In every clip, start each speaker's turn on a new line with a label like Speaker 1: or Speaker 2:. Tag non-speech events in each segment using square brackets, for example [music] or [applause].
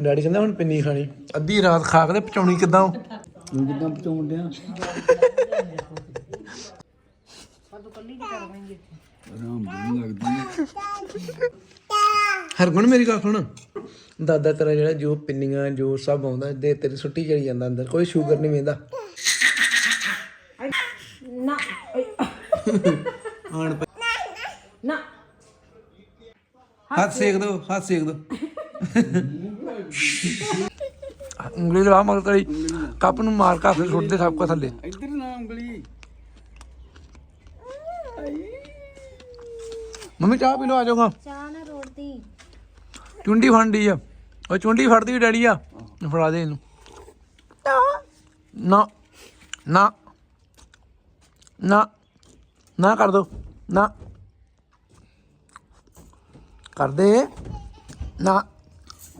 Speaker 1: Daddy ਕਹਿੰਦਾ ਹੁਣ ਪਿੰਨੀ ਖਾਣੀ। ਅੱਧੀ ਰਾਤ ਖਾ ਕੇ ਪਚਾਉਣੀ ਕਿੱਦਾਂ
Speaker 2: ਤੂੰ ਕਿਦਾਂ ਪਚਾਉਣ ਡਿਆ? ਆਰਾਮ ਨਹੀਂ ਲੱਗਦੀ
Speaker 1: ਹਰਗੁਣ ਮੇਰੀ ਗੱਲ ਸੁਣ। ਦਾਦਾ ਤੇਰਾ ਜਿਹੜਾ ਜੋ ਪਿੰਨੀਆਂ ਜੋ ਸਭ ਆਉਂਦਾ ਦੇ ਤੇਰੀ ਸੁੱਟੀ ਚੜੀ ਜਾਂਦਾ ਅੰਦਰ। ਕੋਈ ਸ਼ੂਗਰ ਨਹੀਂ ਵੇਂਦਾ।
Speaker 3: ਨਾ।
Speaker 1: ਆਣ ਪਈ।
Speaker 3: ਨਾ।
Speaker 1: ਹੱਥ ਸੇਕ ਦੋ ਹੱਥ ਸੇਕ ਦੋ। ਉਂਗਲੀ ਲਾ ਮਗਰ ਤੇਰੀ ਕੱਪ ਨੂੰ ਮਾਰ ਕੇ ਫਿਰ ਸੁੱਟ ਦੇ ਸਭ ਕੋ ਥੱਲੇ।
Speaker 2: ਇੱਧਰ ਨਾ ਉਂਗਲੀ।
Speaker 1: ਮੰਮੀ ਚਾਹ ਪੀ ਲਓ ਆ ਜਾਓਗਾ
Speaker 3: ਚਾਹ ਨਾ ਰੋੜਦੀ।
Speaker 1: ਚੁੰਡੀ ਫੜਦੀ ਆ। ਉਹ ਚੁੰਡੀ ਫੜਦੀ ਵੀ ਡੈਡੀ ਆ। ਫੜਾ ਦੇ ਇਹਨੂੰ। ਨਾ ਨਾ ਨਾ ਨਾ ਕਰ ਦੋ। ਨਾ। ਕਰ ਦੇ। ਨਾ।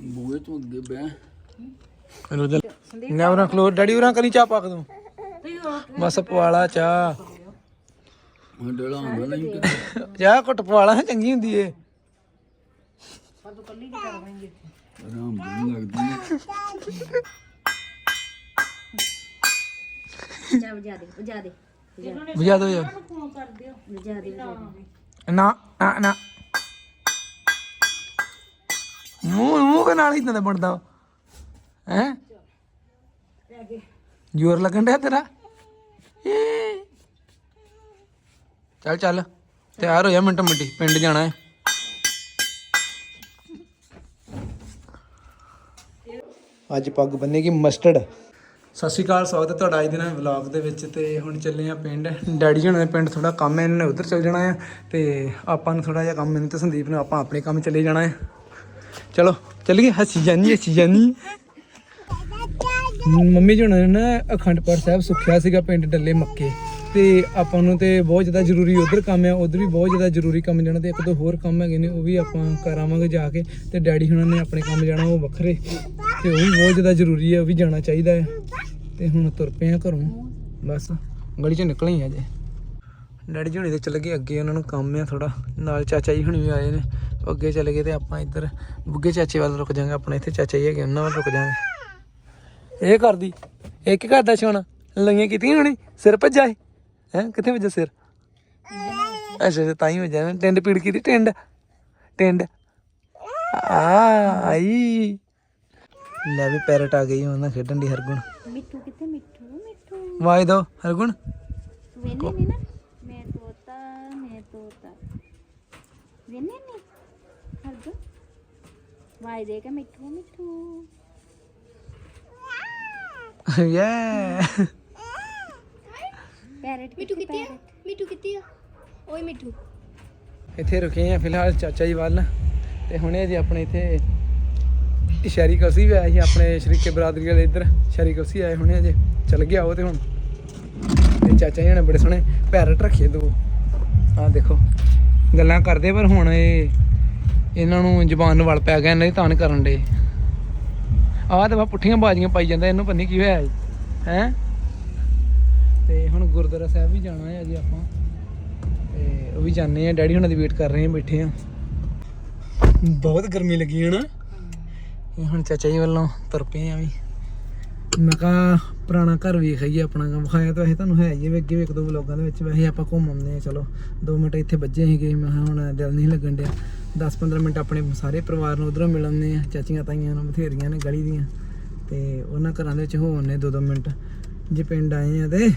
Speaker 2: ਬੂਹੇ ਤੋਂ ਅੱਗੇ ਬਹਿ।
Speaker 1: ਇਹਨੂੰ ਦੇ ਲੈ ਉਹਨਾਂ ਖਲੋ ਡੈਡੀ ਉਹਨਾਂ ਕਰੀ ਚਾਹ ਪਾ ਕੇ ਦੂੰ। ਬਸ ਪਵਾਲਾ ਚਾਹ।
Speaker 2: ਮੈਂ ਡੇਲਾ ਹੁੰਦਾ ਨਹੀਂ ਕਿਤੇ।
Speaker 1: ਚਾਹ ਘੁੱਟ ਪਵਾਲਾ ਚੰਗੀ ਹੁੰਦੀ ਏ।
Speaker 2: ਆਰਾਮ ਨਹੀਂ ਲੱਗਦੀ।
Speaker 3: ਜਾ ਵਜਾ ਦੇ ਵਜਾ ਦੇ
Speaker 1: ਬੁਝਾ ਦੋ ਯਾਰ
Speaker 3: ਵਜਾ ਦੇ ਵਜਾ ਦੇ
Speaker 1: ਨਾ ਨਾ ਨਾ। ਦੇ ਨਾਲ ਹੀ ਤਾਂ ਬਣਦਾ ਹੈ? ਜ਼ੋਰ ਲੱਗਣ ਡਿਆ ਤੇਰਾ। ਚੱਲ ਚੱਲ। ਤਿਆਰ ਹੋ ਜਾ ਮਿੰਟ ਮਿੰਟੀ ਪਿੰਡ ਜਾਣਾ ਹੈ। ਅੱਜ ਪੱਗ ਬੰਨੇਗੀ ਮਸਟਰਡ ਸਤਿ ਸ਼੍ਰੀ ਅਕਾਲ ਸਵਾਗਤ ਹੈ ਤੁਹਾਡਾ ਅੱਜ ਦੇ ਨਵੇਂ ਵਲੌਗ ਦੇ ਵਿੱਚ। ਤੇ ਹੁਣ ਚੱਲੇ ਆ ਪਿੰਡ। ਡੈਡੀ ਜੀ ਹੁਣਾਂ ਦੇ ਪਿੰਡ ਥੋੜਾ ਕੰਮ ਹੈ ਇਹਨਾਂ ਨੇ ਉਧਰ ਚੱਲ ਜਾਣਾ ਹੈ। ਤੇ ਆਪਾਂ ਨੂੰ ਥੋੜਾ ਜਿਹਾ ਕੰਮ ਮੈਨੂੰ ਤੇ ਸੰਦੀਪ ਨੂੰ ਆਪਾਂ ਆਪਣੇ ਕੰਮ ਚਲੇ ਜਾਣਾ ਹੈ। ਚਲੋ ਚੱਲੀਏ ਹੱਸੀ ਜਾਨੀ ਹੱਸੀ ਜਾਨੀ। ਮੰਮੀ ਜੀ ਹੁਣਾਂ ਨੇ ਨਾ ਅਖੰਡ ਪਾਠ ਸਾਹਿਬ ਸੁਖਿਆ ਸੀਗਾ ਪਿੰਡ ਡੱਲੇ ਮੱਕੇ। ਤੇ ਆਪਾਂ ਨੂੰ ਤੇ ਬਹੁਤ ਜ਼ਿਆਦਾ ਜ਼ਰੂਰੀ ਉਧਰ ਕੰਮ ਹੈ ਉਧਰ ਵੀ ਬਹੁਤ ਜ਼ਿਆਦਾ ਜ਼ਰੂਰੀ ਕੰਮ ਜਾਣਾ ਤੇ ਇੱਕ ਦੋ ਹੋਰ ਕੰਮ ਹੈਗੇ ਨੇ, ਉਹ ਵੀ ਆਪਾਂ ਕਰਾਵਾਂਗੇ ਜਾ ਕੇ। ਤੇ ਡੈਡੀ ਹੁਣਾਂ ਨੇ ਆਪਣੇ ਕੰਮ ਜਾਣਾ, ਉਹ ਵੱਖਰੇ। ਤੇ ਉਹ ਵੀ ਬਹੁਤ ਜ਼ਿਆਦਾ ਜ਼ਰੂਰੀ ਹੈ ਉਹ ਵੀ ਜਾਣਾ ਚਾਹੀਦਾ ਹੈ ਤੇ ਹੁਣ ਤੁਰ ਪਏ ਆ ਘਰੋਂ, ਬਸ। ਗਲੀ ਚੋਂ ਨਿਕਲੇ ਹੀ ਅਜੇ। ਡੈਡੀ ਜੀ ਹੁਣੀ ਤੇ ਚੱਲ ਗਏ ਅੱਗੇ, ਉਹਨਾਂ ਨੂੰ ਕੰਮ ਆ ਥੋੜਾ ਨਾਲ ਚਾਚਾ ਜੀ ਹੁਣੀ ਵੀ ਆਏ ਨੇ। ਅੱਗੇ ਚਲੇ ਗਏ ਤੇ ਆਪਾਂ ਇੱਧਰ ਬੁੱਗੇ ਚਾਚੇ ਵੱਲ ਰੁਕ ਜਾਾਂਗੇ ਆਪਣੇ ਇੱਥੇ ਚਾਚਾ ਜੀ ਹੈਗੇ ਉਹਨਾਂ ਵੱਲ ਰੁਕ ਜਾਾਂਗੇ। ਇਹ ਕਰਦੀ ਇਹ ਕੀ ਕਰਦਾ ਛੋਣਾ ਲਈਆਂ ਕੀਤੀਆਂ ਹੁਣੀ ਸਿਰ ਭੱਜਾ ਹੈ ਹੈ ਕਿੱਥੇ ਵੱਜਾ ਸਿਰ? ਅੱਛਾ ਅੱਛਾ ਤਾਂ ਹੀ ਵੱਜਾ ਨਾ ਟਿੰਡ ਪੀੜ ਕੀਤੀ ਟਿੰਡ ਟਿੰਡ। ਆ ਆਈ। ਲੈ ਵੀ ਪੈਰਟ ਆ ਗਈ ਉਹਨਾਂ ਖੇਡਣ ਦੀ ਹਰਗੁਣ।
Speaker 3: ਮਿੱਠੂ ਕਿੱਥੇ ਮਿੱਠੂ ਮਿੱਠੂ?
Speaker 1: ਵਾਜ ਦੋ ਹਰਗੁਣ।
Speaker 3: ਵੇਨੇ ਨਹੀਂ ਨਾ? ਮੈਂ ਤੋਤਾ ਮੈਂ ਤੋਤਾ। ਵੇਨੇ ਨਹੀਂ ਦੇ ਕੇ ਮਿੱਠੂ ਮਿੱਠੂ
Speaker 1: ਯੇ
Speaker 3: ਪੈਰਟ ਮਿੱਠੂ ਕਿੱਥੇ ਆ ਮਿੱਠੂ ਕਿੱਥੇ ਆ ਓਏ ਮਿੱਠੂ
Speaker 1: ਇੱਥੇ ਰੁਕੇ ਆ ਫਿਲਹਾਲ ਚਾਚਾ ਜੀ ਵੱਲ। ਤੇ ਹੁਣੇ ਜੀ ਆਪਣੇ ਇੱਥੇ ਸ਼ਹਿਰੀ ਕਲਸੀ ਵੀ ਆਇਆ ਸੀ ਆਪਣੇ ਸ਼ਰੀਕੇ ਬਰਾਦਰੀ ਵਾਲੇ ਇੱਧਰ। ਸ਼ਹਿਰੀ ਕਲਸੀ ਆਏ ਹੁਣੇ ਅਜੇ। ਚੱਲ ਗਿਆ ਉਹ ਤੇ ਹੁਣ। ਤੇ ਚਾਚਾ ਜੀ ਨੇ ਬੜੇ ਸੋਹਣੇ ਪੈਰਟ ਰੱਖੇ ਦੋ। ਆਹ ਦੇਖੋ। ਗੱਲਾਂ ਕਰਦੇ ਪਰ ਹੁਣ ਇਹ ਇਹਨਾਂ ਨੂੰ ਜ਼ਬਾਨ ਨੂੰ ਵਲ ਪੈ ਗਿਆ, ਇਹਨਾਂ ਦੀ ਤਾਂ ਕਰਨ ਦੇ ਆਹ ਤਾਂ ਪੁੱਠੀਆਂ ਬਾਜ਼ੀਆਂ ਪਾਈ ਜਾਂਦਾ, ਇਹਨੂੰ ਪਤਾ ਨੀ ਕੀ ਹੋਇਆ। ਹੈ? ਤੇ ਹੁਣ ਗੁਰਦੁਆਰਾ ਸਾਹਿਬ ਵੀ ਜਾਣਾ ਹੈ ਅਜੇ ਆਪਾਂ। ਤੇ ਉਹ ਵੀ ਜਾਣੇ ਆ ਡੈਡੀ ਹੁਣਾਂ ਦੀ ਵੇਟ ਕਰ ਰਹੇ ਆ ਬੈਠੇ ਆ ਬਹੁਤ ਗਰਮੀ ਲੱਗੀ ਹੈ ਨਾ। ਇਹ ਹੁਣ ਚਾਚਾ ਜੀ ਵੱਲੋਂ ਤੁਰ ਪਏ ਆ ਵੀ। ਮੈਂ ਕਿਹਾ ਪੁਰਾਣਾ ਘਰ ਵੇਖ ਆਈਏ, ਆਪਣਾ ਕੰਮ ਵਿਖਾਇਆ ਤਾਂ ਵੈਸੇ ਤੁਹਾਨੂੰ ਹੈ ਹੀ ਆ ਵੀ ਅੱਗੇ ਵੀ ਇੱਕ ਦੋ ਵਲੋਗਾਂ ਦੇ ਵਿੱਚ ਵੈਸੇ ਆਪਾਂ ਘੁੰਮ ਆਉਂਦੇ ਆ ਚਲੋ। 2 ਮਿੰਟ ਇੱਥੇ ਵੱਜੇ ਸੀਗੇ, ਮੈਂ ਕਿਹਾ ਹੁਣ ਦਿਲ ਨਹੀਂ ਲੱਗਣ ਡਿਆ। 10-15 ਮਿੰਟ ਆਪਣੇ ਸਾਰੇ ਪਰਿਵਾਰ ਨੂੰ ਉਧਰੋਂ ਮਿਲਣਦੇ ਆ ਚਾਚੀਆਂ ਤਾਈਆਂ ਨੂੰ, ਬਥੇਰੀਆਂ ਨੇ ਗਲੀ ਦੀਆਂ। ਤੇ ਉਹਨਾਂ ਘਰਾਂ ਦੇ ਵਿੱਚ ਹੋਣ ਨੇ 2-2 ਮਿੰਟ। ਜੇ ਪਿੰਡ ਆਏ ਆ ਤੇ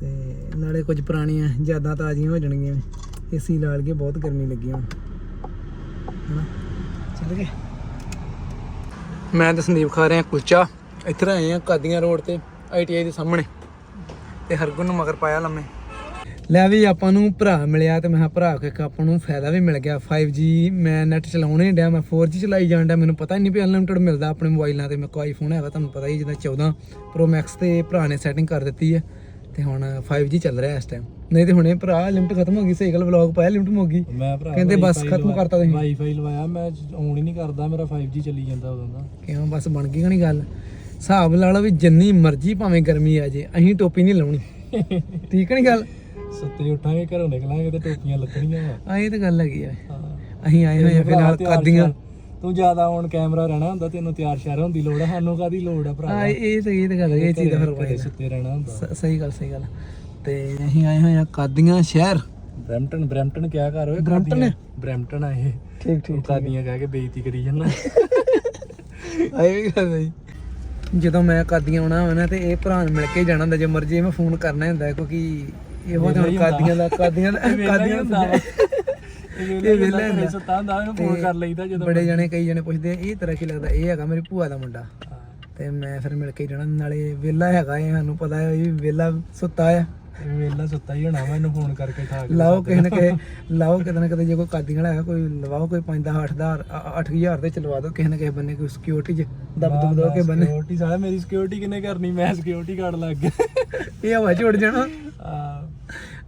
Speaker 1: ਤੇ ਨਾਲੇ ਕੁਝ ਪੁਰਾਣੀਆਂ ਯਾਦਾਂ ਤਾਜ਼ੀਆਂ ਹੋ ਜਾਣਗੀਆਂ। ਏਸੀ ਲਾਲ ਕੇ ਬਹੁਤ ਗਰਮੀ ਲੱਗੀ ਹੁਣ। ਹਨਾ? ਚੱਲ ਗਏ। ਮੈਂ ਤੇ ਸੰਦੀਪ ਖਾ ਰਹੇ ਆ ਕੁਲਚਾ। ਇੱਧਰ ਆਏ ਆ ਕਾਦੀਆਂ ਰੋਡ ਤੇ ਆਈਟੀਆਈ ਦੇ ਸਾਹਮਣੇ। ਤੇ ਹਰਗੁਣ ਨੂੰ ਮਗਰ ਪਾਇਆ ਲੰਮੇ। ਲੈ ਵੀ ਆਪਾਂ ਨੂੰ ਭਰਾ ਮਿਲਿਆ ਤੇ ਮੈਂ ਕਿਹਾ ਭਰਾ ਕੋ ਆਪਾਂ ਨੂੰ ਫਾਇਦਾ ਵੀ ਮਿਲ ਗਿਆ। 5G ਮੈਂ ਨੈਟ ਚਲਾਉਣੇ ਡਿਆ ਮੈਂ 4G ਚਲਾਈ ਜਾਣ ਡਿਆ। ਮੈਨੂੰ ਪਤਾ ਹੀ ਨਹੀਂ ਵੀ ਅਨਲਿਮਿਟਡ ਮਿਲਦਾ ਆਪਣੇ ਮੋਬਾਈਲਾਂ ਤੇ ਮੇਰੇ ਕੋਲ ਆਈਫੋਨ ਹੈਗਾ ਤੁਹਾਨੂੰ ਪਤਾ ਹੀ ਜਿੱਦਾਂ 14 Pro Max ਤੇ ਭਰਾ ਨੇ ਸੈਟਿੰਗ ਕਰ ਦਿੱਤੀ ਹੈ ਤੇ ਹੁਣ 5G ਚੱਲ ਰਿਹਾ ਇਸ ਟਾਈਮ ਨਹੀਂ ਤੇ ਹੁਣੇ ਭਰਾ ਲਿਮਟ ਖਤਮ ਹੋ ਗਈ ਸਹੀ ਗੱਲ ਵਲੌਗ ਪਾਇਆ ਲਿਮਟ ਮੁੱਕ ਗਈ।
Speaker 4: ਮੈਂ ਭਰਾ
Speaker 1: ਕਹਿੰਦੇ ਬਸ ਖਤਮ ਕਰਤਾ ਤੁਸੀਂ।
Speaker 4: ਵਾਈਫਾਈ ਲਵਾਇਆ ਮੈਂ ਆਨ ਹੀ ਨਹੀਂ ਕਰਦਾ ਮੇਰਾ 5G ਚੱਲੀ ਜਾਂਦਾ ਉਦੋਂ ਦਾ।
Speaker 1: ਕਿਉਂ? ਬਸ ਬਣ ਗਈ ਕਣੀ ਗੱਲ। ਹਿਸਾਬ ਲਾ ਲਓ ਵੀ ਜਿੰਨੀ ਮਰਜ਼ੀ ਭਾਵੇਂ ਗਰਮੀ ਆ ਜੇ ਅਸੀਂ ਟੋਪੀ ਨਹੀਂ ਲਾਉਣੀ। [laughs] ਠੀਕ ਨਹੀਂ ਗੱਲ?
Speaker 4: ਸੁੱਤੇ ਉੱਠਾਂਗੇ ਘਰੋਂ ਨਿਕਲਾਂਗੇ ਤੇ ਟੋਪੀਆਂ ਲੱਗਣੀਆਂ ਵਾ।
Speaker 1: ਆ ਇਹ ਤਾਂ ਗੱਲ ਹੈਗੀ ਆ। ਅਸੀਂ ਆਏ ਹੋਏ ਆ ਫਿਲਹਾਲ ਕਾਦੀਆਂ
Speaker 4: ਤੂੰ ਜ਼ਿਆਦਾ ਔਨ ਕੈਮਰਾ ਰਹਿਣਾ ਹੁੰਦਾ ਤੈਨੂੰ ਤਿਆਰ ਸ਼ਿਆਰ ਹੋਣ ਦੀ ਲੋੜ ਆ ਸਾਨੂੰ ਕਾਦੀ ਲੋੜ ਆ ਭਰਾ?
Speaker 1: ਹਾਂ ਇਹ ਤਾਂ ਇਹ ਤਾਂ ਗੱਲ ਹੈ, ਇਹ ਚੀਜ਼ ਦਾ ਫ਼ਰਕ
Speaker 4: ਸੁੱਤੇ ਰਹਿਣਾ ਹੁੰਦਾ।
Speaker 1: ਸਹੀ ਗੱਲ ਸਹੀ ਗੱਲ। ਤੇ ਅਸੀਂ ਆਏ ਹੋਏ ਆ ਕਾਦੀਆਂ ਸ਼ਹਿਰ।
Speaker 4: ਬ੍ਰੈਂਪਟਨ ਬ੍ਰੈਂਪਟਨ ਕਿਆ ਕਰ ਓਏ
Speaker 1: ਬਰੈਂਪਟਨ?
Speaker 4: ਬ੍ਰੈਂਪਟਨ ਆ ਇਹ।
Speaker 1: ਠੀਕ
Speaker 4: ਤੂੰ ਕਾਦੀਆਂ ਕਹਿ ਕੇ ਬੇਇੱਜ਼ਤੀ ਕਰੀ ਜਾਂਦਾ।
Speaker 1: ਆਏ ਵੀ ਗੱਲ ਹੈ ਜਦੋਂ ਮੈਂ ਕਾਦੀਆਂ ਆਉਣਾ ਹੋਵੇ ਨਾ ਤੇ ਇਹ ਭਰਾ ਮਿਲ ਕੇ ਜਾਣਾ ਹੁੰਦਾ ਜੇ ਮਰਜ਼ੀ ਮੈਂ ਫੋਨ ਕਰਨਾ ਹੁੰਦਾ ਕਿਉਂਕਿ ਇਹੋ ਤਾਂ ਹੁਣ ਕਾਦੀਆਂ ਦਾ ਕਾਦੀਆਂ ਦਾ ਕਾਦੀਆਂ
Speaker 4: ਹੁੰਦਾ। ਵਾ। ਇਹ
Speaker 1: ਇਹ
Speaker 4: ਵੇਲੇ
Speaker 1: ਵਿਹਲਾ
Speaker 4: ਵੇਲੇ
Speaker 1: ਹੁੰਦਾ।
Speaker 4: ਸੁੱਤਾ ਹੁੰਦਾ ਉਹਨੂੰ ਫੋਨ ਕਰ ਲਈਦਾ ਜਦੋਂ
Speaker 1: ਬੜੇ ਜਣੇ ਕਈ ਜਣੇ ਪੁੱਛਦੇ ਆ ਇਹ ਤੇਰਾ ਕੀ ਲੱਗਦਾ? ਇਹ ਹੈਗਾ ਮੇਰੀ ਭੂਆ ਦਾ ਮੁੰਡਾ। ਤੇ ਮੈਂ ਫਿਰ ਮਿਲ ਕੇ ਜਾਣਾ ਨਾਲੇ ਵਿਹਲਾ ਹੈਗਾ ਇਹ ਸਾਨੂੰ ਪਤਾ ਹੈ ਇਹ ਸੁੱਤਾ ਆ।
Speaker 4: ਇਹ ਵੇਲਾ ਸੁੱਤਾ ਹੀ ਹੋਣਾ ਵਾ ਇਹਨੂੰ ਫੋਨ ਕਰਕੇ ਠਾ ਕੇ
Speaker 1: ਲਾਓ ਕਿਸੇ ਨਾ ਕਿਸੇ ਲਾਓ ਕਿਤੇ ਨਾ ਕਿਤੇ ਜੇ ਕੋਈ ਕਾਦੀਆਂ ਵਾਲਾ ਹੈਗਾ ਕੋਈ ਲਵਾਓ ਕੋਈ 5 10 8000 8000 ਦੇ ਚਲਵਾ ਦਿਓ ਕਿਸੇ ਨਾ ਕਿਸੇ ਬੰਨੇ ਕੋਈ ਸਿਕਿਉਰਿਟੀ ਚ ਦਬ ਦਬ ਦੋ ਕੇ ਬੰਨੇ।
Speaker 4: ਸਿਕਿਉਰਿਟੀ ਸਾਲਾ ਮੇਰੀ ਸਿਕਿਉਰਿਟੀ ਕਿੰਨੇ ਕਰਨੀ? ਮੈਂ ਸਿਕਿਉਰਿਟੀ ਗਾਰਡ ਲੱਗ ਗਿਆ।
Speaker 1: ਇਹ ਹਵਾ ਚ ਉੱਡ ਜਾਣਾ।
Speaker 4: ਆ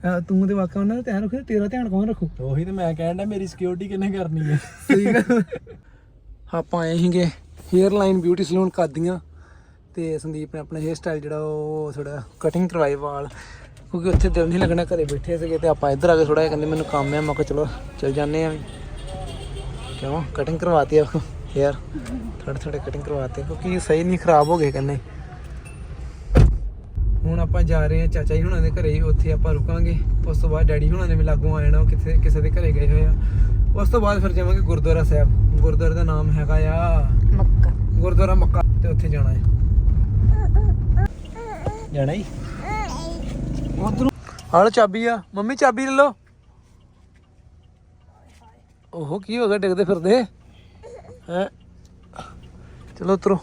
Speaker 1: ਅਹ ਤੂੰ ਤੇ ਵਾਕਿਆ ਉਹਨਾਂ ਦਾ ਧਿਆਨ ਰੱਖੋ ਤੇਰਾ ਧਿਆਨ ਕੌਣ ਰੱਖੂ?
Speaker 4: ਉਹੀ ਤੇ ਮੈਂ ਕਹਿਣ ਡਿਆ ਮੇਰੀ ਸਿਕਿਉਰਿਟੀ ਕਿੰਨੇ ਕਰਨੀ ਹੈ?
Speaker 1: ਆਪਾਂ ਆਏ hair line beauty salon Qadian ਤੇ ਸੰਦੀਪ ਨੇ ਆਪਣਾ ਹੇਅਰ ਸਟਾਈਲ ਜਿਹੜਾ ਉਹ ਥੋੜਾ ਕਟਿੰਗ ਕਰਵਾਏ ਵਾਲ। ਕਿਉਂਕਿ ਉੱਥੇ ਦਿਲ ਨਹੀਂ ਲੱਗਣਾ ਘਰੇ ਬੈਠੇ ਸੀਗੇ ਤੇ ਆਪਾਂ ਇੱਧਰ ਆ ਕੇ ਥੋੜਾ ਜਿਹਾ ਕਹਿੰਦੇ ਮੈਨੂੰ ਕੰਮ ਹੈ ਮੈਂ ਕਿਹਾ ਚਲੋ ਚੱਲ ਜਾਂਦੇ ਆ ਕਿਉਂ? ਕਟਿੰਗ ਕਰਵਾਤੀ ਆ। ਹੇਅਰ ਥੋੜੇ ਥੋੜੇ ਕਟਿੰਗ ਕਰਵਾਤੇ। ਕਿਉਂਕਿ ਸਹੀ ਨਹੀਂ ਖਰਾਬ ਹੋ ਗਏ ਕਹਿੰਦੇ। ਹੁਣ ਆਪਾਂ ਜਾ ਰਹੇ ਹਾਂ ਚਾਚਾ ਜੀ ਹੁਣਾਂ ਦੇ ਘਰੇ ਉੱਥੇ ਆਪਾਂ ਰੁਕਾਂਗੇ। ਉਸ ਤੋਂ ਬਾਅਦ ਡੈਡੀ ਹੁਣਾਂ ਨੇ ਵੀ ਲਾਗੋਂ ਆ ਜਾਣਾ ਕਿਥੇ ਕਿਸੇ ਦੇ ਘਰੇ ਗਏ ਹੋਏ ਆ। ਉਸ ਤੋਂ ਬਾਅਦ ਫਿਰ ਜਾਵਾਂਗੇ ਗੁਰਦੁਆਰਾ ਸਾਹਿਬ। ਗੁਰਦੁਆਰੇ ਦਾ ਨਾਮ ਹੈਗਾ ਆ
Speaker 3: ਮੱਕਾ।
Speaker 1: ਗੁਰਦੁਆਰਾ ਮੱਕਾ ਤੇ ਉੱਥੇ ਜਾਣਾ ਹੈ। ਜਾਣਾ ਹੀ? ਉਧਰੋਂ ਹਾਲ ਚਾਬੀ ਆ। ਮੰਮੀ, ਚਾਬੀ ਲੈ ਲਓ। ਉਹ ਕੀ ਹੋ ਗਿਆ? ਡਿੱਗਦੇ ਫਿਰਦੇ। ਹੈ? ਚਲੋ ਉਤਰੋ।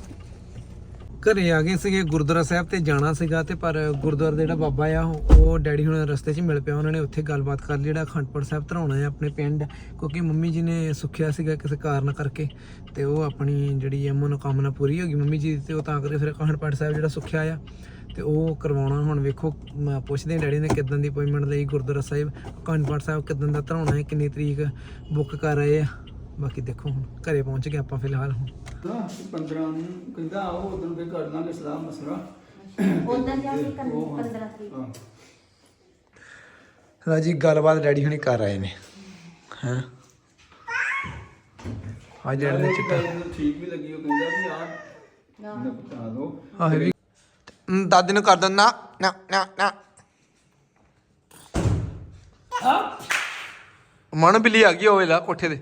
Speaker 1: ਘਰੇ ਆ ਗਏ ਸੀਗੇ ਗੁਰਦੁਆਰਾ ਸਾਹਿਬ ਤੇ ਜਾਣਾ ਸੀਗਾ ਤੇ ਪਰ ਗੁਰਦੁਆਰਾ ਜਿਹੜਾ ਬਾਬਾ ਆ, ਉਹ ਡੈਡੀ ਹੁਣ ਰਸਤੇ 'ਚ ਮਿਲ ਪਿਆ। ਉਹਨਾਂ ਨੇ ਉੱਥੇ ਗੱਲਬਾਤ ਕਰ ਲਈ, ਜਿਹੜਾ ਅਖੰਡਪੁਰ ਸਾਹਿਬ ਧਰਾਉਣਾ ਹੈ ਆਪਣੇ ਪਿੰਡ। ਕਿਉਂਕਿ ਮੰਮੀ ਜੀ ਨੇ ਸੁੱਖਿਆ ਸੀਗਾ ਕਿਸੇ ਕਾਰਨ ਕਰਕੇ ਤੇ ਉਹ ਆਪਣੀ ਜਿਹੜੀ ਹੈ ਮਨੋਕਾਮਨਾ ਪੂਰੀ ਹੋ ਗਈ ਮੰਮੀ ਜੀ ਦੀ ਤੇ ਉਹ ਤਾਂ ਕਰਕੇ ਫਿਰ ਅਖੰਡਪੁਰ ਸਾਹਿਬ ਜਿਹੜਾ ਸੁੱਖਿਆ ਆ। ਤੇ ਉਹ ਕਰਵਾਉਣਾ ਹੁਣ ਵੇਖੋ ਮੈਂ ਪੁੱਛਦੇ ਡੈਡੀ ਨੇ ਕਿਦਾਂ ਦੀ ਅਪਾਇੰਟਮੈਂਟ ਲਈ ਗੁਰਦੁਆਰਾ ਸਾਹਿਬ ਅਖੰਡਪੁਰ ਸਾਹਿਬ ਕਿਦਾਂ ਦਾ ਧਰਾਉਣਾ ਹੈ ਕਿੰਨੀ ਤਰੀਕ ਬੁੱਕ ਕਰ ਰਹੇ ਆ। ਬਾਕੀ ਦੇਖੋ ਹੁਣ ਘਰੇ ਪਹੁੰਚ ਗਏ ਆਪਾਂ ਫਿਲਹਾਲ ਹੁਣ।
Speaker 2: 15 ਨੂੰ ਕਹਿੰਦਾ ਆਓ ਉਦੋਂ ਤੇ ਕਰ ਲਾਂਗੇ ਸਲਾਹ ਮਸਲਾ।
Speaker 3: ਉਦੋਂ ਜਾ ਕੇ 15 ਤਰੀਕ।
Speaker 2: ਹਾਂ।
Speaker 1: ਰਾਜੀ ਗੱਲਬਾਤ ਡੈਡੀ ਹੁਣੀ ਕਰ ਰਹੇ ਨੇ। ਹਾਂ? ਆ ਜਿਹੜੇ ਨੇ ਚਿੱਟਾ
Speaker 2: ਠੀਕ ਵੀ ਲੱਗੀ ਉਹ ਕਹਿੰਦਾ ਵੀ ਆ ਨਾ। ਬਤਾ ਦੋ
Speaker 1: ਆਹ ਵੀ ਦਾਦੀ ਨੂੰ ਕਰ ਦੋ ਨਾ ਨਾ ਨਾ। ਨਾ ਮਨ ਬਿੱਲੀ ਆ ਗਈ ਹੋਵੇ ਲਾ ਕੋਠੇ ਦੇ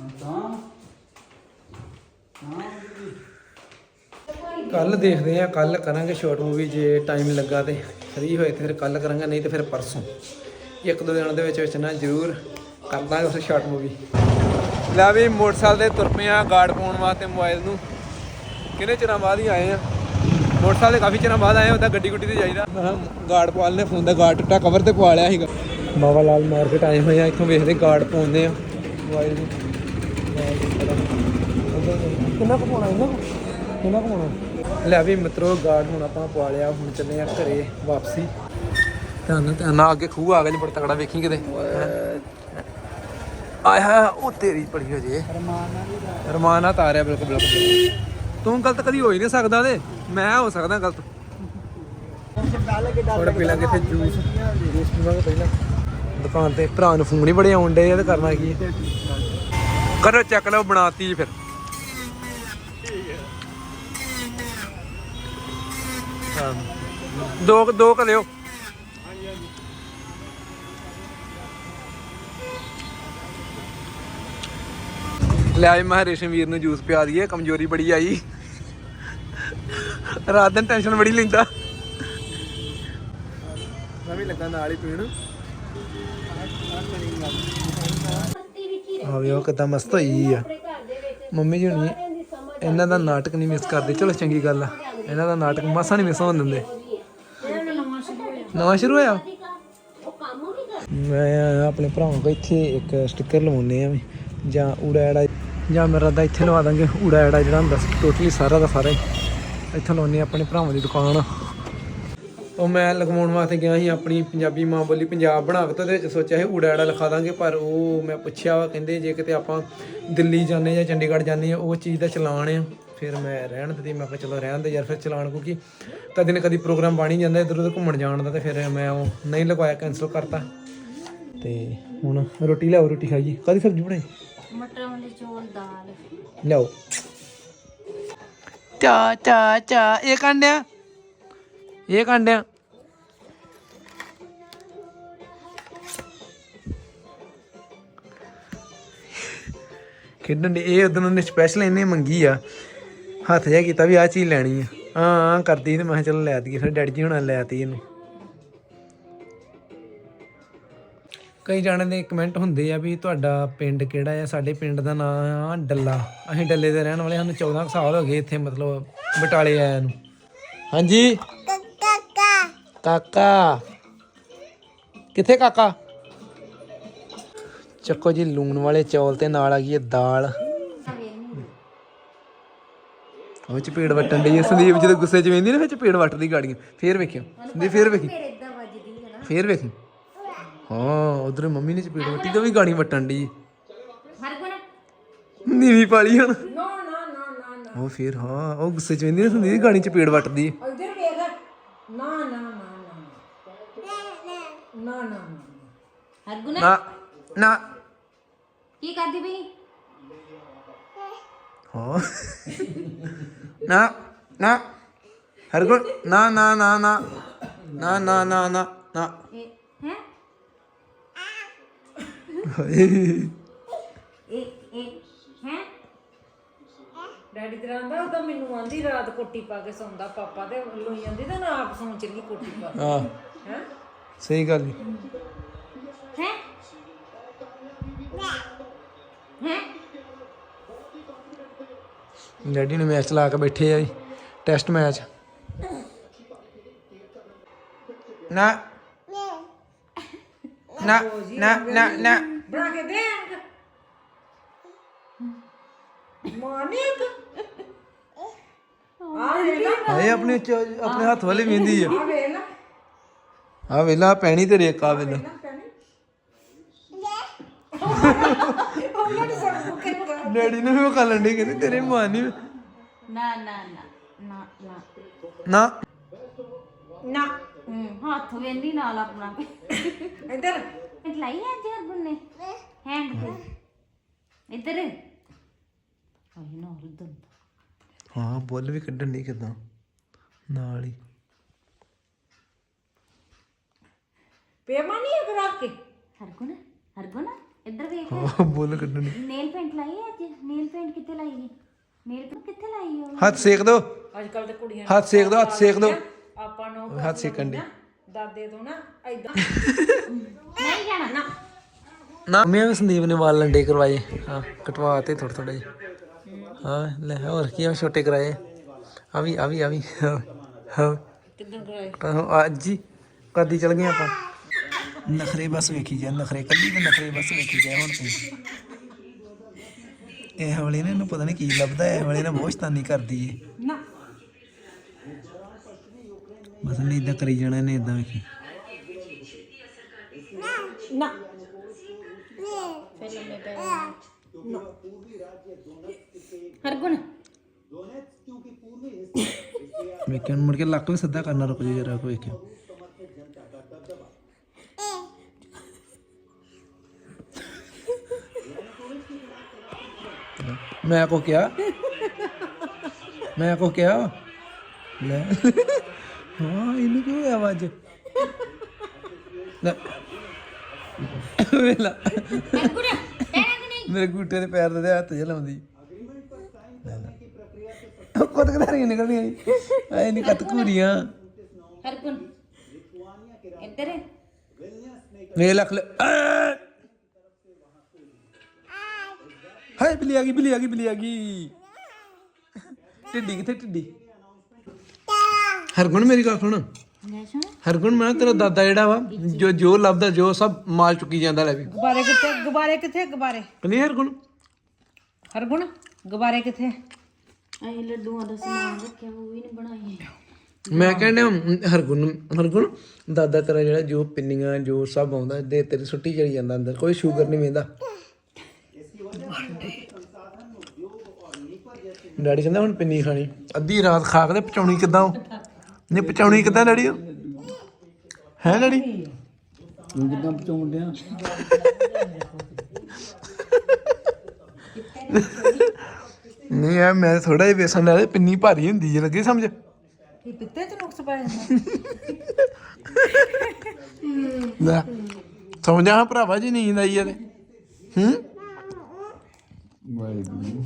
Speaker 2: ਹਾਂ ਤਾਂ।
Speaker 1: ਕੱਲ ਦੇਖਦੇ ਆ ਕੱਲ ਕਰਾਂਗੇ ਸ਼ਾਰਟ ਮੂਵੀ ਜੇ ਟਾਈਮ ਲੱਗਾ ਤੇ। ਫ੍ਰੀ ਹੋਏ ਤੇ ਫਿਰ ਕੱਲ ਕਰਾਂਗੇ ਨਹੀਂ ਤੇ ਫਿਰ ਪਰਸੋਂ। ਇੱਕ ਦੋ ਦਿਨਾਂ ਦੇ ਵਿੱਚ ਵਿੱਚ ਨਾ ਜ਼ਰੂਰ ਕਰ ਦਾਂਗੇ ਉਸ ਸ਼ਾਰਟ ਮੂਵੀ ਲੈ ਵੀ ਮੋਟਰਸਾਈਕਲ ਤੇ ਤੁਰ ਪਏ ਆ ਗਾਰਡ ਪਾਉਣ ਵਾਸਤੇ ਮੋਬਾਈਲ ਨੂੰ। ਕਿੰਨੇ ਚਿਰਾਂ ਬਾਅਦ ਹੀ ਆਏ ਆ। ਮੋਟਰਸਾਈਕਲ ਤੇ ਕਾਫੀ ਚਿਰਾਂ ਬਾਅਦ ਆਏ ਉਹਦਾ ਗੱਡੀ ਗੁੱਡੀ ਤੇ ਜਾਈਦਾ ਗਾਰਡ ਪਵਾ ਲੈਣੇ ਫੋਨ ਦਾ ਗਾਰਡ ਟੁੱਟਾ ਕਵਰ ਤੇ ਪਵਾ ਲਿਆ ਸੀਗਾ। ਬਾਬਾ ਲਾਲ ਮਾਰਕੀਟ ਆਏ ਹੋਏ ਆ, ਇੱਥੋਂ ਵੇਖਦੇ ਗਾਰਡ ਪਾਉਂਦੇ ਆ। ਮੋਬਾਈਲ ਨੂੰ। ਕਿੰਨਾ ਕੁ ਪਾਉਣਾ ਇਹਨਾਂ ਕਿੰਨਾ ਕੁ ਪਾਉਣਾ? ਲੈ ਵੀ ਮਿੱਤਰੋ ਗਾਰਡ ਹੁਣ ਆਪਾਂ ਪਵਾ ਲਿਆ, ਹੁਣ ਚੱਲੇ ਆ ਘਰੇ ਵਾਪਸੀ। ਧਿਆਨ ਧਿਆਨ ਅੱਗੇ ਖੂਹ ਆ ਗਿਆ ਜੀ ਬੜਾ ਤਕੜਾ ਵੇਖੀ ਕਿਤੇ। ਆਏ ਹਾ ਉਹ ਤੇਰੀ ਪੜੀ ਹੋ ਜੇ। ਰਮਾਨਾ ਤਾਰਿਆ ਬਿਲਕੁਲ ਬਿਲਕੁਲ। ਤੂੰ ਗਲਤ ਕਦੀ ਹੋ ਹੀ ਨਹੀਂ ਸਕਦਾ ਤੇ ਮੈਂ ਹੋ ਸਕਦਾ ਗਲਤ। ਥੋੜਾ ਪੀ ਲਾਂਗੇ ਇੱਥੇ ਜੂਸ। ਜੂਸ ਪੀਵਾਂਗੇ ਪਹਿਲਾਂ। ਦੁਕਾਨ ਤੇ ਭਰਾ ਨੂੰ ਫੋਨ ਹੀ ਬੜੇ ਆਉਣ ਡੇ ਆ ਤੇ ਕਰਨਾ ਕੀ ਹੈ? ਕਰੋ ਚੱਕ ਲਓ, ਬਣਾਤੀ ਜੀ ਫਿਰ। ਹਾਂ। ਦੋ ਕੁ- ਦੋ ਕ ਲਿਓ ਲੈ ਆਈ ਮੈਂ ਰੇਸ਼ਮ ਵੀਰ ਨੂੰ ਜੂਸ ਪਿਆ ਦਈਏ ਕਮਜ਼ੋਰੀ ਬੜੀ ਆਈ। ਰਾਤ ਦਿਨ ਟੈਨਸ਼ਨ ਬੜੀ ਲੈਂਦਾ। ਮੈਂ ਵੀ ਲੱਗਾ ਨਾਲ ਹੀ ਪੀਣ। ਆ ਵੀ ਉਹ ਕਿਦਾਂ ਮਸਤ ਹੋਈ ਆ। ਮੰਮੀ ਜੀ ਹੁਣੀ ਇਹਨਾਂ ਦਾ ਨਾਟਕ ਨਹੀਂ ਮਿਸ ਕਰਦੇ। ਚਲੋ ਚੰਗੀ ਗੱਲ ਆ। ਇਹਨਾਂ ਦਾ ਨਾਟਕ ਮਾਸਾ ਨਹੀਂ ਮਿਸ ਹੋਣ ਦਿੰਦੇ। ਨਵਾਂ ਸ਼ੁਰੂ ਹੋਇਆ? ਮੈਂ ਆਪਣੇ ਭਰਾਵਾਂ ਕੋਲ ਇੱਥੇ ਇੱਕ ਸਟicker ਲਵਾਉਨੇ ਆ ਵੀ ਜਾਂ ਐੜਾ ਜਾਂ ਮੇਰਾ ਦਾ ਇੱਥੇ ਲਵਾ ਦਾਂਗੇ, ਊੜਾ ਐੜਾ ਜਿਹੜਾ ਹੁੰਦਾ ਟੋਟਲੀ ਸਾਰਾ ਦਾ ਸਾਰਾ ਹੀ। ਇੱਥੇ ਲਾਉਨੇ ਆ ਆਪਣੇ ਭਰਾਵਾਂ ਦੀ ਦੁਕਾਨ। ਉਹ ਮੈਂ ਲਗਵਾਉਣ ਵਾਸਤੇ ਗਿਆ ਸੀ, ਆਪਣੀ ਪੰਜਾਬੀ ਮਾਂ ਬੋਲੀ ਪੰਜਾਬ ਬਣਾ ਕੇ ਤੇ ਉਹਦੇ ਵਿੱਚ ਸੋਚਿਆ ਸੀ ਊੜਾ ਐੜਾ ਲਿਖਾ ਦਾਂਗੇ, ਪਰ ਉਹ ਮੈਂ ਪੁੱਛਿਆ ਵਾ, ਕਹਿੰਦੇ ਜੇ ਕਿਤੇ ਆਪਾਂ ਦਿੱਲੀ ਜਾਂਦੇ ਜਾਂ ਚੰਡੀਗੜ੍ਹ ਜਾਂਦੇ ਆ ਉਹ ਚੀਜ਼ ਦਾ ਚਲਾਨ ਆ। ਫਿਰ ਮੈਂ ਰਹਿਣ ਦਿੱਤੀ, ਮੈਂ ਕਿਹਾ ਚਲੋ ਰਹਿਣ ਦੇ ਯਾਰ, ਫਿਰ ਚਲਾਨ ਕਿਉਂਕਿ ਕਦੇ ਨਾ ਕਦੀ ਪ੍ਰੋਗਰਾਮ ਬਣ ਹੀ ਜਾਂਦਾ ਇਧਰ ਉਧਰ ਘੁੰਮਣ ਜਾਣ ਦਾ, ਤੇ ਫਿਰ ਮੈਂ ਉਹ ਨਹੀਂ ਲਗਵਾਇਆ ਕੈਨਸਲ ਕਰਤਾ। ਤੇ ਹੁਣ ਰੋਟੀ ਲਿਆਓ, ਰੋਟੀ ਖਾਈਏ। ਕਾਦੀ ਸਬਜ਼ੀ ਬਣਾਈ?
Speaker 3: ਮਟਰ ਵਾਲੇ ਚੌਲ, ਦਾਲ।
Speaker 1: ਲਿਆਓ ਚਾ ਚਾ ਚਾ, ਇਹ ਕਾਂਡਿਆ ਇਹ ਕਾਂਡਿਆ ਖੇਡਣ ਦੇ, ਇਹ ਉਦੋਂ ਨੇ ਸਪੈਸ਼ਲ ਇਹਨੇ ਮੰਗੀ ਆ। ਹੱਥ ਜਿਹਾ ਕੀਤਾ ਵੀ ਆ ਚੀਜ਼ ਲੈਣੀ ਆ। ਹਾਂ ਕਰਦੀ ਤੇ ਮੈਂ ਕਿਹਾ ਚਲੋ ਲੈ ਦਈਏ, ਫਿਰ ਡੈਡੀ ਜੀ ਹੁਣਾਂ ਨੇ ਇਹਨੂੰ। ਕਈ ਜਾਣਿਆਂ ਦੇ ਕਮੈਂਟ ਹੁੰਦੇ ਆ ਵੀ ਤੁਹਾਡਾ ਪਿੰਡ ਕਿਹੜਾ ਆ? ਸਾਡੇ ਪਿੰਡ ਦਾ ਨਾਮ ਆ ਡੱਲਾ। ਅਸੀਂ ਡੱਲੇ ਦੇ ਰਹਿਣ ਵਾਲੇ ਸਾਨੂੰ 14 ਕੁ ਸਾਲ ਹੋ ਗਏ ਇੱਥੇ ਮਤਲਬ ਬਟਾਲੇ ਆਇਆ ਨੂੰ। ਹਾਂਜੀ? ਕਾਕਾ। ਕਿੱਥੇ ਕਾਕਾ? ਚੱਕੋ ਜੀ, ਲੂਣ ਵਾਲੇ ਚੌਲ ਤੇ ਨਾਲ ਆ ਗਈ ਹੈ ਦਾਲ। ਉਹ ਚ ਪੇੜ ਵਟਣ ਡਈ ਆ। ਸੰਦੀਪ ਜਦੋਂ ਗੁੱਸੇ ਚ ਵੇਂਦੀ ਨਾ ਵਿੱਚ ਪੇੜ ਵੱਟਦੀ ਗਾੜੀਆਂ। ਫੇਰ ਵੇਖਿਓ। ਸੰਦੀਪ, ਫੇਰ ਵੇਖੀ।
Speaker 3: ਇਦਾਂ ਵੱਜਦੀ
Speaker 1: ਫੇਰ ਵੇਖੀ। ਹਾਂ ਉਧਰ ਮੰਮੀ ਨੇ ਚਪੇੜ ਵੱਟੀ ਤੇ ਵੀ ਗਾਣੀ ਵਟਣ ਡਈ
Speaker 3: ਹਰਗੁਣ
Speaker 1: ਨੀਵੀਂ ਪਾਲੀ ਹੁਣ ਨਾ ਨਾ ਨਾ ਨਾ ਉਹ ਫੇਰ ਹਾਂ ਉਹ ਗੁੱਸੇ ਚ ਵੇਂਦੀ ਨਾ ਸੰਦੀਪ ਗਾਣੀ ਚਪੇੜ ਵੱਟਦੀ
Speaker 3: ਹਰਗੁਣ
Speaker 1: ਨਾ ਨਾ
Speaker 3: ਕੀ ਕਰਦੀ ਪਈ
Speaker 1: ਹਾਂ ਨਾ ਨਾ ਹਰਗੁਣ ਨਾ ਨਾ ਨਾ ਨਾ ਨਾ ਨਾ ਨਾ ਨਾ ਨਾ
Speaker 3: ਹੈ
Speaker 5: ਡੈਡੀ ਤੇਰਾ ਆਂਦਾ ਉਹ ਤਾਂ ਮੈਨੂੰ ਆਂਦੀ ਰਾਤ ਕੋਟੀ ਪਾ ਕੇ ਸੌਂਦਾ ਪਾਪਾ ਤੇ ਲੋਈ ਜਾਂਦੀ ਤੇ ਨਾ ਆਪ ਸੌਂ ਚਲੀ ਕੋਟੀ ਪਾ
Speaker 1: ਆਹ
Speaker 5: ਹੈ।
Speaker 1: ਸਹੀ ਗੱਲ।
Speaker 3: ਹੈ? ਹੈ?
Speaker 1: ਡੈਡੀ ਨੇ ਮੈਚ ਲਾ ਕੇ ਬੈਠੇ ਆ ਜੀ ਟੈਸਟ ਮੈਚ। ਨਾ। ਨਾ ਨਾ ਨਾ ਨਾ।
Speaker 5: ਬਣਾ ਕੇ ਦੇ ਅੰਕ ਮਾਨੀ ਇੱਕ ਆ ਵੇਲਾ
Speaker 1: ਹਾਏ ਆਪਣੇ ਚ- ਆਪਣੇ ਹੱਥ ਵਾਲੇ ਵੇਂਦੀ ਆ।
Speaker 5: ਆ ਵੇਲਾ
Speaker 1: ਆ ਵੇਲਾ ਪੈਣੀ ਤੇ ਰੇਕਾ ਵੇਲਾ ਡੈਡੀ ਨੇ ਵੀ ਉਹ ਕਰ ਲੰਡੀ ਕਹਿੰਦੀ ਤੇਰੇ ਮਾਂ ਨਹੀਂ
Speaker 3: ਨਾ ਨਾ ਨਾ ਨਾ ਨਾ।
Speaker 1: ਨਾ।
Speaker 5: ਨਾ।
Speaker 3: ਹੂੰ ਹੱਥ ਵੇਂਦੀ ਨਾਲ ਆਪਣਾ।
Speaker 5: ਇੱਧਰ।
Speaker 3: ਇਹ ਲਾਈ ਹੈ ਅੱਜ ਹਰਗੁਣ ਨੇ? ਹੈਂਡ ਤੇ। ਇੱਧਰ। ਆਈ ਨਾ ਉਦੋਂ
Speaker 1: ਹਾਂ ਬੁੱਲ ਵੀ ਕੱਢਣ ਨਹੀਂ ਕਿਦਾਂ? ਨਾਲ ਹੀ।
Speaker 5: ਪੇਮਾ ਨਹੀਂ ਇੱਕ ਰੱਖ ਕੇ?
Speaker 3: ਹਰਗੁਣ ਹਰਗੁਣ ਇੱਧਰ ਵੇਖ।
Speaker 1: ਹਾਂ ਬੁੱਲ ਕੱਢਣ।
Speaker 3: ਨੇਲ ਪੇਂਟ ਲਾਈ ਹੈ ਅੱਜ? ਨੇਲ ਪੇਂਟ ਕਿੱਥੇ ਲਾਈ ਹੈ ਨੇਲ ਪੇਂਟ ਕਿੱਥੇ ਲਾਈ ਹੈ
Speaker 1: ਹੱਥ ਸੇਕ ਦੋ।
Speaker 5: ਅੱਜ ਕੱਲ ਤੇ ਕੁੜੀਆਂ
Speaker 1: ਹੱਥ ਸੇਕ ਦੋ ਹੱਥ ਸੇਕ ਦੋ।
Speaker 5: ਆਪਾਂ ਨੂੰ
Speaker 1: ਹੱਥ ਸੇਕਣ ਦੀ
Speaker 5: ਦਾਦੇ ਤੋਂ ਨਾ ਐਦਾਂ
Speaker 3: ਨਹੀਂ ਜਾਣਾ। ਨਾ।
Speaker 1: ਨਾ। ਮੈਂ ਵੀ ਸੰਦੀਪ ਨੇ ਵਾਲ ਲੰਡੇ ਕਰਵਾਏ। ਹਾਂ ਕਟਵਾ ਤੇ ਥੋੜੇ ਥੋੜੇ ਹਾਂ ਲੈ ਹੋਰ ਕੀ ਆ ਛੋਟੇ ਕਰਾਏ। ਆ ਵੀ ਆ ਵੀ ਆ ਵੀ। ਹਾਂ,
Speaker 5: ਕਿੱਦਾਂ ਕਰਾਏ?
Speaker 1: ਤਾਂ ਅੱਜ ਹੀ ਕਦੀ ਚਲ ਗਏ ਆਪਾਂ। ਨਖਰੇ ਬਸ ਵੇਖੀ ਜਾ ਨਖਰੇ। ਕੱਲੀ ਤੇ ਨਖਰੇ ਬਸ ਵੇਖੀ ਜਾ ਹੁਣ ਤੂੰ ਇਹ ਵਾਲੀ ਨੇ ਇਹਨੂੰ ਪਤਾ ਨਹੀਂ ਕੀ ਲੱਭਦਾ ਇਹ ਵਾਲੀ ਨੇ ਬਹੁਤ ਸ਼ਤਾਨੀ ਕਰਦੀ ਏ।
Speaker 5: ਨਾ।
Speaker 1: ਬਸ ਨਹੀਂ ਇਦਾਂ ਕਰੀ ਜਾਣਾ ਨੇ ਇਦਾਂ ਵੇਖੀ।
Speaker 5: ਨਾ।
Speaker 3: ਹਰਗੁਣ।
Speaker 1: ਹੁਣ ਮੁੜ ਕੇ ਲੱਕ ਵੀ ਸਿੱਧਾ ਕਰਨਾ ਰੁਕ ਜਾ ਜਰਾ ਕੋ ਵੇਖਿਓ ਮੈਂ ਕੋ ਕਿਹਾ? ਮੈਂ ਕੋ ਕਿਹਾ? ਲੈ। ਹਾਂ ਇਹਨੂੰ ਕਿਉਂ ਹੋਇਆ ਵਾ ਅੱਜ ਲੈ। ਵੇਲਾ। ਮੇਰੇ ਗੁੱਟੇ ਦੇ ਪੈਰ ਦੇ ਹੱਥ ਜਿਹਾ ਲਾਉਂਦੀ। ਕੁੱਤ ਕਦਾਰੀਆਂ ਨਿਕਲਦੀਆਂ ਜੀ। ਐ ਨਹੀਂ ਕੱਤ ਘੂਰੀਆਂ।
Speaker 3: ਹਰਗੁਣ ਇੱਧਰ
Speaker 1: ਵੇ ਲੱਖ ਲੈ! ਹਾਏ ਬਿੱਲੀ ਆ ਗਈ ਬਿੱਲੀ ਆ ਗਈ ਬਿੱਲੀ ਆ ਗਈ। ਟਿੱਡੀ ਕਿੱਥੇ ਟਿੱਡੀ ਹਰਗੁਣ ਮੇਰੀ ਗੱਲ ਸੁਣ।
Speaker 3: ਲੈ ਸੁਣ।
Speaker 1: ਹਰਗੁਣ ਮੈਂ ਤੇਰਾ ਦਾਦਾ ਜਿਹੜਾ ਵਾ ਜੋ ਜੋ ਲੱਭਦਾ ਜੋ ਸਭ ਮਾਲ ਚੁੱਕੀ ਜਾਂਦਾ ਲੈ ਵੀ।
Speaker 5: ਗੁਬਾਰੇ ਕਿੱਥੇ ਗੁਬਾਰੇ ਕਿੱਥੇ ਗੁਬਾਰੇ?
Speaker 1: ਨਹੀਂ ਹਰਗੁਣ?
Speaker 5: ਹਰਗੁਣ ਗੁਬਾਰੇ ਕਿੱਥੇ?
Speaker 3: ਅਸੀਂ ਲੱਡੂਆਂ ਦਾ ਸਮਾਨ ਰੱਖਿਆ ਉਹ ਵੀ ਨਹੀਂ ਬਣਾਈ
Speaker 1: ਮੈਂ ਕਹਿੰਦਾ ਹਰਗੁਣ ਹਰਗੁਣ ਦਾਦਾ ਤੇਰਾ ਜਿਹੜਾ ਜੋ ਪਿੰਨੀਆਂ ਜੋ ਸਭ ਆਉਂਦਾ ਦੇ ਤੇਰੀ ਸੁੱਟੀ ਚੜੀ ਜਾਂਦਾ ਅੰਦਰ ਕੋਈ ਸ਼ੂਗਰ ਨਹੀਂ ਵੇਂਦਾ। ਡੈਡੀ ਕਹਿੰਦਾ ਹੁਣ ਪਿੰਨੀ ਖਾਣੀ ਅੱਧੀ ਰਾਤ ਖਾ ਕੇ ਪਚਾਉਣੀ ਕਿੱਦਾਂ ਉਹ? ਨੇ ਪਚਾਉਣੀ ਕਿੱਦਾਂ ਡੈਡੀ ਹੈ ਡੈਡੀ?
Speaker 2: ਤੂੰ ਕਿੱਦਾਂ ਬਚਾਉਣ ਡਿਆ?
Speaker 1: ਨਹੀਂ ਆ ਮੈਂ ਥੋੜਾ ਜਿਹਾ ਵੇਸਣ ਲੈ ਲਿਆ, ਪਿੰਨੀ ਭਾਰੀ ਹੁੰਦੀ ਜੇ ਲੱਗੀ ਸਮਝ?
Speaker 5: ਕੀ ਪਿੱਤੇ ਚ ਨੁਕਸ ਪੈ ਜਾਂਦਾ
Speaker 1: ਲੈ ਸਮਝਾ ਭਰਾਵਾ ਜੀ ਨੀਂਦ ਆਈ ਆ ਤੇ। ਹੂੰ?
Speaker 2: ਵਾਹਿਗੁਰੂ।